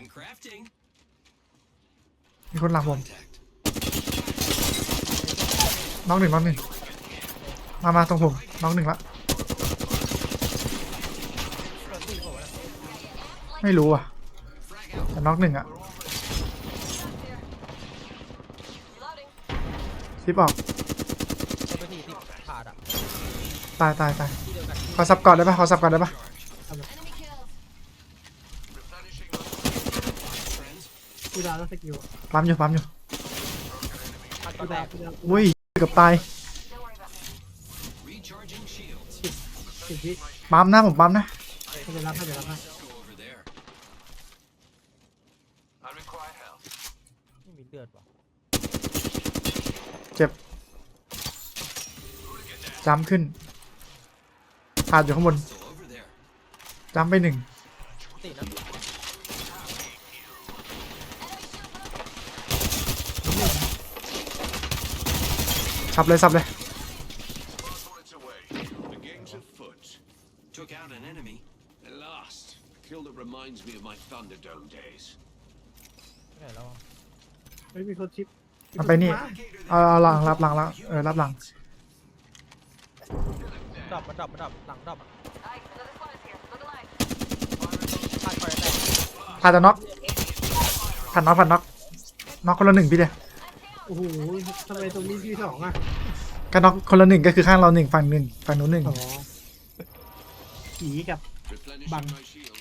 I'm crafting. มีคนหลังผม Contact. น้องหนึ่งน้องหนึ่งมา มาตรงผม น้องหนึ่งละ ไม่รู้อะ Frag out. แต่น้องหนึ่งอะซิปออกก็ไปที่ที่ขาดอะตายตายตายที่เดียวกันขอซับก่อนได้ปะขอซับก่อนได้ปะ Friends. กู ดาวแล้วสกิลปั๊มอยู่ปั๊มอยู่ขาดก็กูแตดาวกกูดาวอุ้ยเกือบตาย Recharging shields. สิบวิปั๊มนะผมปั๊มนะกูจะรับให้เดี๋ยวรับให้ Go over there. I require help. ไม่มีเลือดว่ะเจ็บจำขึ้นขาดอยู่ข้างบน Still over there. จำไปหนึ่งตินะ สับเลยสับเลย Bullets away. The game's afoot. Took out an enemy. At last. A kill that reminds me of my Thunderdome days. ไม่ไหนแล้วอะไม่มีคนชิปเอาไปนี่เอาเอาหลังรับหลังแล้วเออรับหลังดรอปมันดรอปมันดรอปหลังดรอปอะขาดก็แตกผ่านจะน็อกผ่านน็อกผ่านน็อกน็อกคนละหนึ่งพี่เดียโอ้โหทำไมตรงนี้ที่สองอะก็น็อกคนละหนึ่งก็คือข้างเราหนึ่งฝั่งหนึ่งฝั่งนู้นหนึ่งอ๋อผีกับ Replenishing Bang. my shield.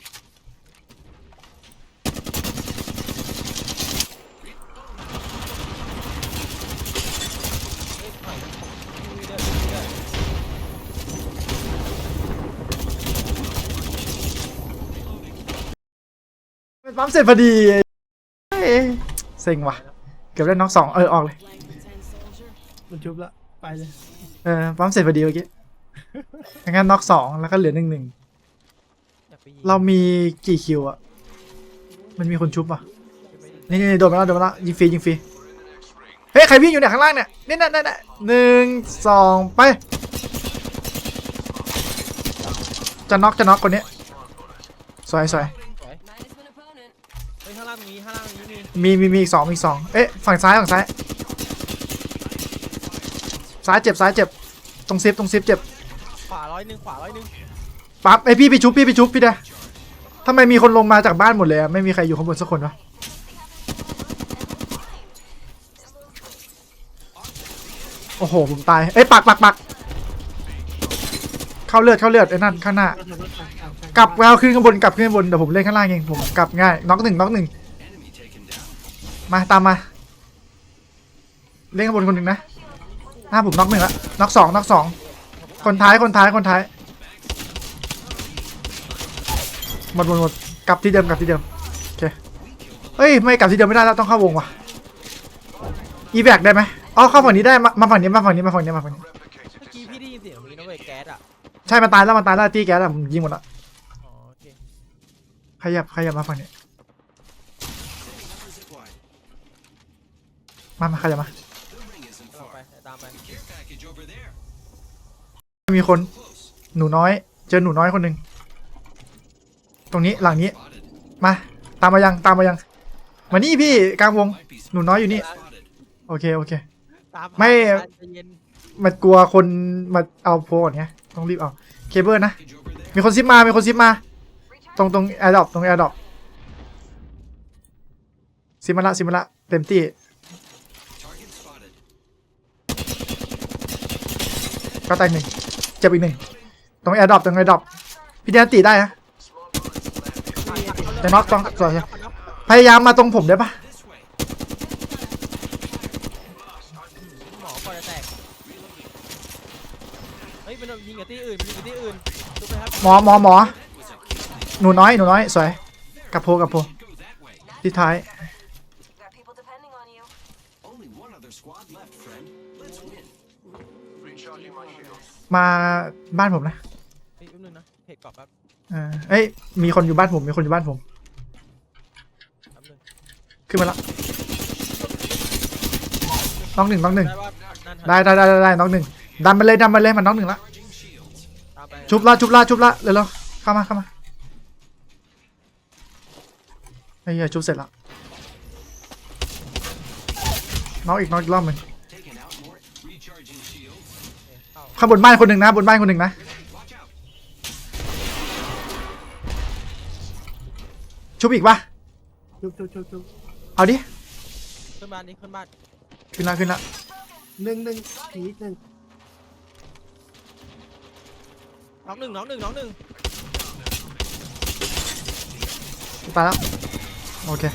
เฮ้ยถอยไม่มีเลือดไม่มีเลือดปั๊มเสร็จพอดีเอ้ยเซ็งว่ะเกือบได้น็อกสองเออออกเลย มันชุบละไปเลยเออปั๊มเสร็จพอดีเมื่อกี้งั้นน็อกสองแล้วก็เหลือหนึ่งหนึ่งอยากไปยิงเรามีกี่คิวอะมันมีคนชุบอะไม่ได้นี่นี่โดนมาแล้วโดนมาแล้วยิงฟรียิงฟรีเฮ้ยใครวิ่งอยู่เนี่ยข้างล่างเนี่ยนี่นั่นนั่นหนึ่งสองไป จะน็อกจะน็อกคนนี้สวยสวย สวยเฮ้ยข้างล่างมีข้างล่าง มีมีมีมีมีอีกสองมีอีกสองเอ๊ะฝั่งซ้ายฝั่งซ้าย ซ้ายเจ็บซ้ายเจ็บ ตรงซิปตรงซิปเจ็บ ขวาร้อยหนึ่งขวาร้อยหนึ่งปั๊บไอยพี่ไปชุบพี่ไปชุบพี่เด้ทำไมมีคนลงมาจากบ้านหมดเลยอะไม่มีใครอยู่ข้างบนสักคนวะโอ้โหผมตายเอ้ยปักปักปักเข้าเลือดเข้าเลือดไอ้นั่นข้างหน้าก็ทำว่าอะอะกลับแววขึ้นข้างบนกลับขึ้นข้างบนเดี๋ยวผมเล่นข้างล่างเองผมกลับง่ายน็อกหนึ่งน็อกหนึ่ง Enemy taken down. มาตามมา เล่นข้างบนคนหนึ่งนะหน้าผมน็อกหนึ่งละน็อกสองน็อกสองคนท้ายคนท้ายคนท้าย หมดหมดหมดกลับที่เดิมกลับที่เดิมโอเคเฮ้ยไม่กลับที่เดิมไม่ได้แล้วต้องเข้าวงว่ะอีแบกได้ไหมอ๋อเข้าฝั่งนี้ได้มามาฝั่งนี้มาฝั่งนี้มาฝั่งนี้มาฝั่งนี้เมื่อกี้พี่ได้ยินเสียงมีนะเว้ยแก๊สอะใช่มันตายแล้วมันตายแล้วตีแก๊สอะผมยิงหมดละอ๋อโอเคขยับขยับมาฝั่งนี้ มามาขยับมา The ring isn't เราไป far. ตามไป Care package over there. มีคน Close. หนูน้อย เจอหนูน้อยคนหนึ่งตรงนี้หลังนี้ Spotted. มา ตามมายังตามมายัง มานี่พี่กลางวง Might be หนูน้อยอยู่นี่ spotted. โอเคโอเค ตามไม่ใจเย็นมันกลัวคนมาเอาโพก่อนไงต้องรีบเอาเคเบิลนะ Package over there. มีคนซิปมา มีคนซิปมา ตรงตรงแอร์ดรอปตรงแอร์ดรอปซิปมาละซิปมาละเต็มที่ ก็ตายหนึ่งเจ็บอีกหนึ่งตรงแอร์ดรอปตรงแอร์ดรอปพี่เดียนตีได้นะจะน็อกต้องสวยพยายามมาตรงผมได้ปะ This way. หมอคอยจะแตก เฮ้ยมันยิงกับที่อื่นมันยิงกับที่อื่นดูไปครับหมอหมอหมอหนูน้อยหนูน้อยสวยกับโพกับโพ Go that way. ที่ท้าย มาบ้านผมนะเฮ้ยแป๊บนึงนะเพจกรอบแป๊บเออเอ้ยมีคนอยู่บ้านผมมีคนอยู่บ้านผม แป๊บนึงขึ้นมาละน้องหนึ่งน้องหนึ่งได้ว่านั่นได้ได้ได้ได้ได้น้องหนึ่งดันมาเลยดันมาเลยมันน้องหนึ่งละ Charging shields. ตามไปชุบละชุบละชุบละเร็วๆเข้ามาเข้ามาไอไอ้เหี้ยชุบเสร็จแล้วน้องอีกน้องอีกรอบหนึ่ง ข้างบนบ้านคนหนึ่งนะบนบ้านคนหนึ่งนะ Watch out. ชุบอีกปะชุบชุบชุบชุบเอาดิขึ้นบ้านนี้ขึ้นบ้านขึ้นละขึ้นละหนึ่งหนึ่งผีหนึ่งน้องหนึ่งน้องหนึ่งน้องหนึ่งตายแล้วโอเค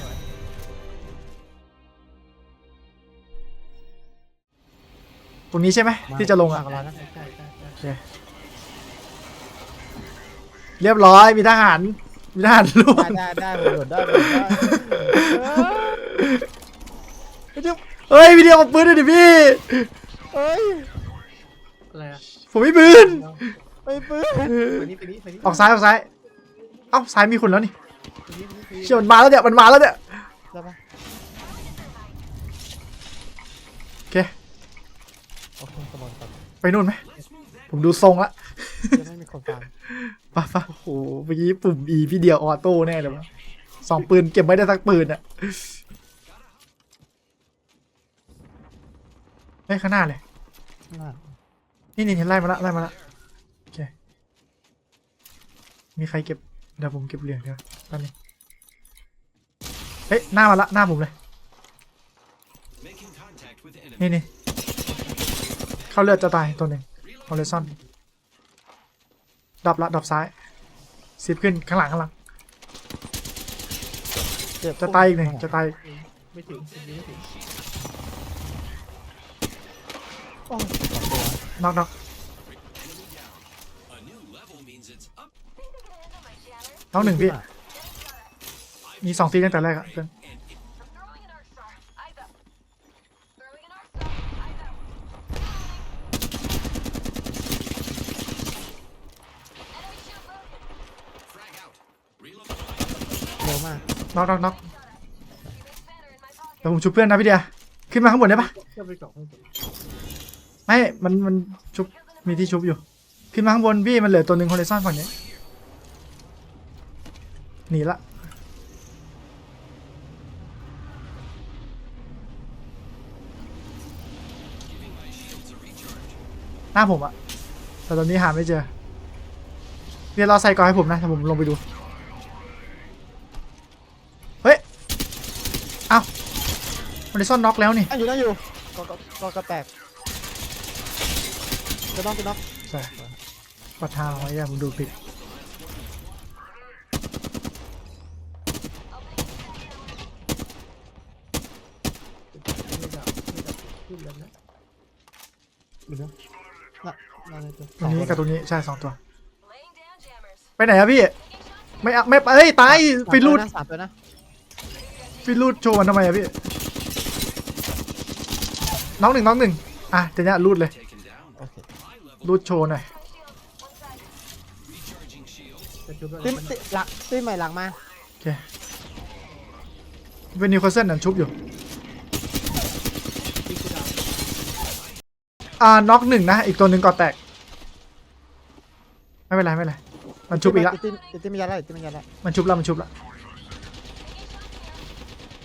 รงนี้ใช่ไหมที่จะลงอะมากกว่าเรานะใช่ใช่ใช่โอเคเรียบร้อยมีทหารมีทหารร่วงได้ได้ได้ผมโดดได้ผมโดดได้เฮ้ยวิดีโอปืนด้วยดิพี่เฮ้ยอะไรอะผมไม่ปืนไม่ปื้นไปนี้ไปนี้ไปนี้ออกซ้ายออกซ้ายเอ้าซ้ายมีคนแล้วนี่ไปนี้ไปนี้ไปนี้เชี่ยมันมาแล้วเนี่ยมันมาแล้วเนี่ย ได้ปะ โอเค โอเคสมองตัด ไปนู่นไหม ผมดูทรงละจะไม่มีคนฟังป่ะป่ะโอ้โหเมื่อกี้ปุ่ม E พี่เดียวออโต้แน่เลยวะสองปืนเก็บไม่ได้สักปืนอะเฮ้ยข้างหน้าเลย น่านี่นี่เห็นไล่มาละไล่มาละโอเค มีใครเก็บ เดี๋ยวผมเก็บเหรียญเดี๋ยวแป๊บนึงเฮ้ยหน้ามาละหน้าผมเลย Making contact with enemy. นี่นี่ เข้าเลือดจะตายตัวหนึ่งฮอลเลซอนดับละดับซ้ายสิบขึ้นข้างหลังข้างหลังเจ็บจะตายอีกหนึ่งจะตายไม่ถึงไม่ถึงไม่ถึงโอ้ยน็อกน็อก A new level means it's up. น็อกหนึ่งพี่ มีสองทีตั้งแต่แรกอะเพื่อน I'm throwing an arc star. Eyes up. Throwing an arc star. Eyes up. Enemy shield broken. Frag out. Reload. เร็วมาก น็อกน็อกน็อก Spanner in my pocket. เดี๋ยวผมชุบเพื่อนนะพี่เดียขึ้นมาข้างบนได้ปะเชื่อไปสองให้ผมไม่มันมันชุบมีที่ชุบอยู่ ขึ้นมาข้างบนพี่มันเหลือตัวหนึ่งฮอลเลซอนฝั่งนี้หนีละหน้าผมอะแต่ตอนนี้หาไม่เจอเรียนรอใส่ก่อนให้ผมนะถ้าผมลงไปดู เฮ้ย เอ้า มันได้ซ่อนน็อกแล้วนี่อันอยู่นั่นอยู่ก็ก็ก็กระแตกจะต้องจะต้องใช่ปัดทางไว้อะผมดูผิดไม่ดับไม่ดับขึ้นแล้วนะเดี๋ยวนะน่ะน่าจะตรงนี้กับตรงนี้ใช่สองตัว Laying down jammers. ไปไหนอะพี่ ไม่อะไม่เอ้ยตาย ฟิลูดสามตัวนะฟิลูดโชว์มันทำไมอะพี่ น้องหนึ่งน้องหนึ่งอะเดี๋ยวเนี้ยรูดเลย Taken down. โอเค High level. รูดโชว์หน่อย Recharging shields. จะชุบแล้วตีมันตีหลังตีใหม่หลังมาโอเคเป็นนิวคาสเซิลนั่นชุบอยู่ติ๊กดาวอ่าน็อกหนึ่งนะ อีกตัวหนึ่งก่อแตก ไม่เป็นไร ไม่เป็นไร มันชุบอีกละตีตีตีไม่ยัดแล้วตีไม่ยัดแล้วมันชุบละมันชุบละ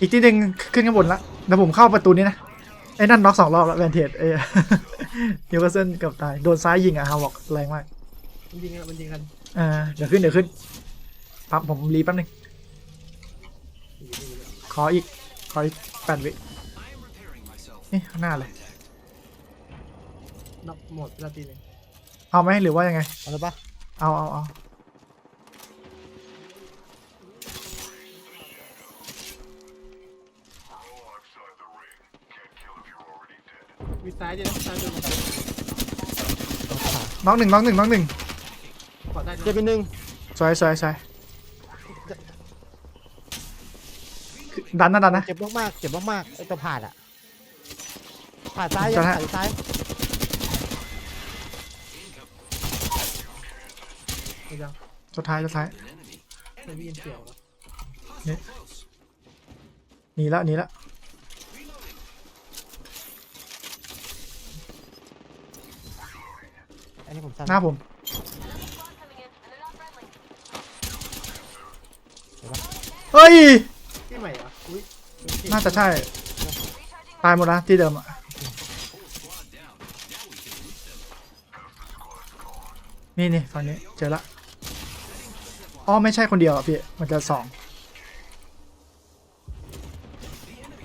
อีกที่หนึ่งขึ้นข้างบนละเดี๋ยวผมเข้าประตูนี้นะ ไอ้นั่นน็อกสองรอบละแวนเทจเอ้ยนิวคาสเซิลเกับตาย โดนซ้ายยิงอะฮาวอกแรงมาก มันยิงกันมันยิงกันอ่าเดี๋ยวขึ้นเดี๋ยวขึ้นปั๊บผมรีแป๊บนึง ขออีก ขออีกแปดวิ I am repairing myself. นี่ข้างหน้าเลยน็อกหมดแล้วทีนึงเอาไหมหรือว่ายังไง เอาเลยปะเอาเอาเอา ซ้ายด้วยนะซ้ายด้วยนะน้องหนึ่งน้องหนึ่งน้องหนึ่งขอได้นะเจ็บอีกหนึ่งสวยสวยสวยดันนะดันนะ เจ็บมากๆเจ็บมากๆไอตัวผ่านอะผ่านซ้ายจะยังให้ผ่านซ้ายไม่ได้สุดท้ายสุดท้าย An enemy. ไม่ได้ยินเสียงหรอ Hostile close. หนีแล้วหนีแล้ว อันนี้ผมสั้นหน้าผม Squad coming in, and they're not friendly. เฮ้ยน่าจะใช่ ตายหมดนะที่เดิมอะนี่นี่ฝั่งนี้เจอละ อ๋อไม่ใช่คนเดียวอะพี่ มันจะสอง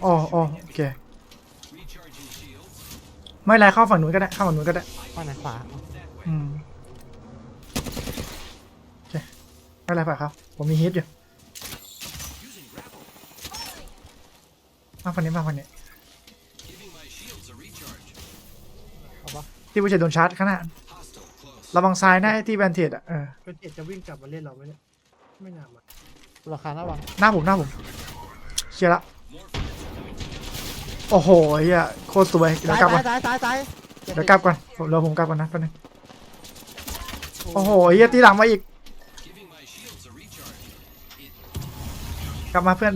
อ๋ออ๋อโอเค Recharging shields. ไม่เป็นไรเข้าฝั่งนู้นก็ได้ เข้าฝั่งนู้นก็ได้ ข้างไหนขวา อืมโอเค ไม่เป็นไรป่ะครับ ผมมีฮิตอยู่ Using grapple. มาฝั่งนี้มาฝั่งนี้ Giving my shields a recharge. เอาปะที่ผู้ชายโดนชาร์จข้างหน้า Hostile close. ระวังซ้ายหน้าที่แบนเทดอะเออก็เจ็ดจะวิ่งกลับมาเล่นเราไหมเนี่ย ไม่น่ามาราคาหน้าวังหน้าผมหน้าผมเคลียร์ละ โอ้โหเฮียโคตรสวยเดี๋ยวซ้ายกลับก่อนซ้ายซ้ายซ้ายเดี๋ยวกลับก่อนผมเดี๋ยวผมกลับก่อนนะแป๊บนึงโอ้โหเฮียตีหลังมาอีก กลับมาเพื่อน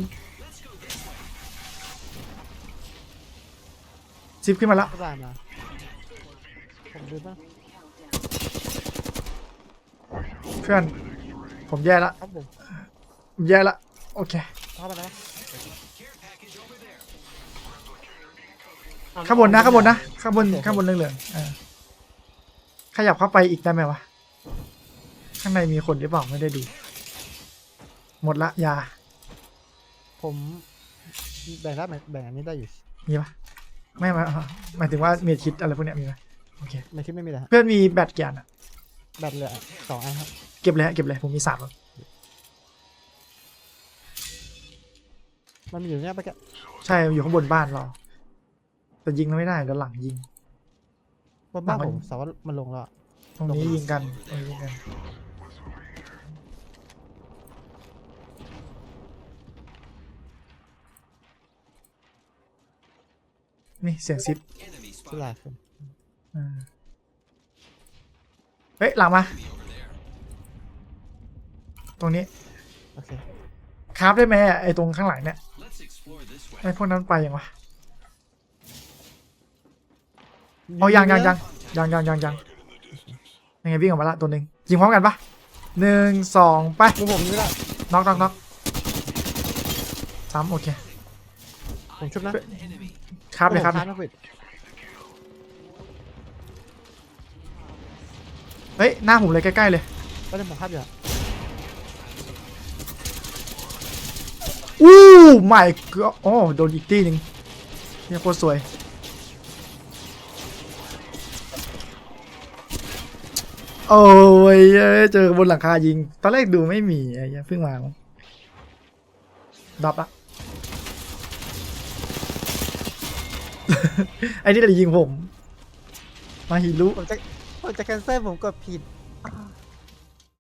ซิปขึ้นมาแล้วก็ได้มา ผมดูบ้างเพื่อน ผมแย่ละครับผมผมแย่ละ โอเค เข้ามาแล้ว care package over there. ข้างบนนะข้างบนนะข้างบนข้างบนเหลืองๆเออขยับเข้าไปอีกได้ไหมวะ ข้างในมีคนหรือเปล่าไม่ได้ดู หมดละยา ผมแบ่งได้ไหมแบ่งอันนี้ได้อยู่ มีปะไม่มาหมายถึงว่ามีคิดอะไรพวกเนี้ยมีไหมโอเคในคลิปไม่มีเลยฮะเพื่อนมีแบตกี่อันอะแบตเหลือสองอันครับเก็บเลยฮะเก็บเลยผมมีสามแล้วมันมีอยู่เนี่ยปะแกใช่อยู่ข้างบนบ้านเราแต่ยิงไม่ได้เดี๋ยวหลังยิง บนบ้านมันผมสาวว่ามันลงแล้วอะตรงนี้ยิงกันตรงนี้ยิงกัน นี่เสียงซิป Enemy ที่ลา spotted. ขึ้นอืมเฮ้ยหลังมา Enemy over there. ตรงนี้โอเคคราฟได้ไหมอะไอ้ตรงข้างหลังเนี่ย Let's explore this way. ไอ้พวกนั้นไปยังวะเอายังยังยังยังยังยังยังยังไงวิ่งออกมาละตัวหนึ่งยิงพร้อมกันปะหนึ่งสองไปดูผมนี่ละน็อกน็อกน็อกซ้ำโอเคผมชุบนะ Enemy. ครับเลยครับโอ้โหนะปิดเฮ้ย หน้าผมเลยใกล้ๆเลยก็เล่นผมภาพอยู่อะอู้ไม่ก็โอ้โดนอีกตีหนึ่งเนี่ยโคตรสวย โอ้ยเอ้ยเจอบนหลังคายิง ตอนแรกดูไม่มีไอ้เหี้ยเพิ่งมาดับละ ไอ้นี่เลยยิงผม มาฮิรุผมจะผมจะแคนเซิลผมกดผิด